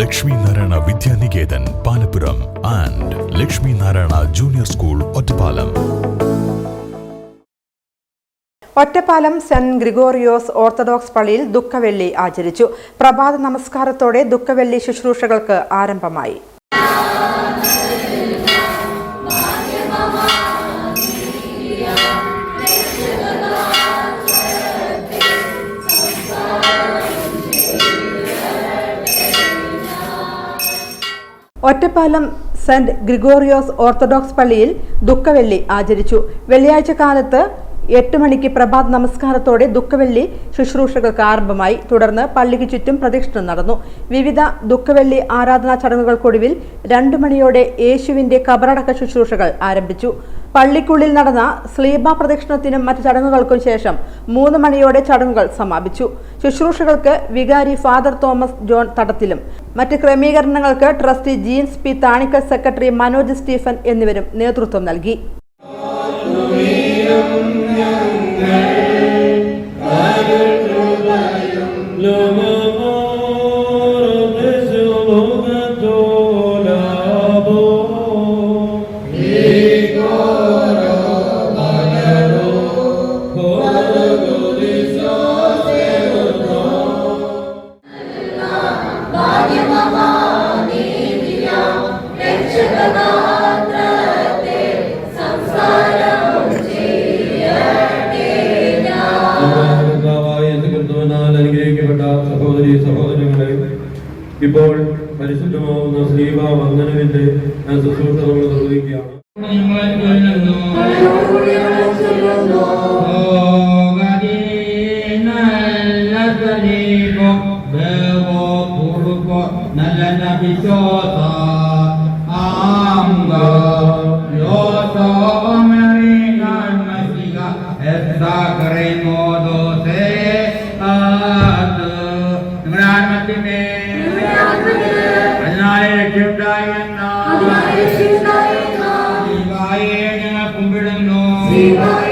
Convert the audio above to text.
Lakshmi Narayana Vidyaniketan Palappuram and Lakshmi Narayana Junior School Ottapalam. Ottapalam saint Gregorios orthodox പള്ളിയിൽ ദുഃഖവെള്ളി ആചരിച്ചു. പ്രഭാത നമസ്കാരത്തോടെ ദുഃഖവെള്ളി ശുശ്രൂഷകൾക്ക് ആരംഭമായി. ഒറ്റപ്പാലം സെന്റ് ഗ്രിഗോറിയോസ് ഓർത്തഡോക്സ് പള്ളിയിൽ ദുഃഖവെള്ളി ആചരിച്ചു. വെള്ളിയാഴ്ച കാലത്ത് എട്ട് മണിക്ക് പ്രഭാത് നമസ്കാരത്തോടെ ദുഃഖവെള്ളി ശുശ്രൂഷകൾക്ക് ആരംഭമായി. തുടർന്ന് പള്ളിക്ക് ചുറ്റും പ്രദക്ഷിണം നടന്നു. വിവിധ ദുഃഖവെള്ളി ആരാധനാ ചടങ്ങുകൾക്കൊടുവിൽ രണ്ടു മണിയോടെ യേശുവിന്റെ കബറടക്ക ശുശ്രൂഷകൾ ആരംഭിച്ചു. പള്ളിക്കുള്ളിൽ നടന്ന സ്ലീബ പ്രദക്ഷിണത്തിനും മറ്റ് ചടങ്ങുകൾക്കും ശേഷം മൂന്ന് മണിയോടെ ചടങ്ങുകൾ സമാപിച്ചു. ശുശ്രൂഷകൾക്ക് വികാരി ഫാദർ തോമസ് ജോൺ തടത്തിലും മറ്റ് ക്രമീകരണങ്ങൾക്ക് trustee Jins P Thanikkal secretary Manoj Stephen എന്നിവരും നേതൃത്വം നൽകി. No ഇപ്പോൾ പരിശുദ്ധമാവുന്ന ശ്രീവ വന്ദനവിന്റെ ശുശ്രൂഷ നമ്മൾ നിർവഹിക്കുകയാണ് ഞങ്ങൾ கும்பிடணும்.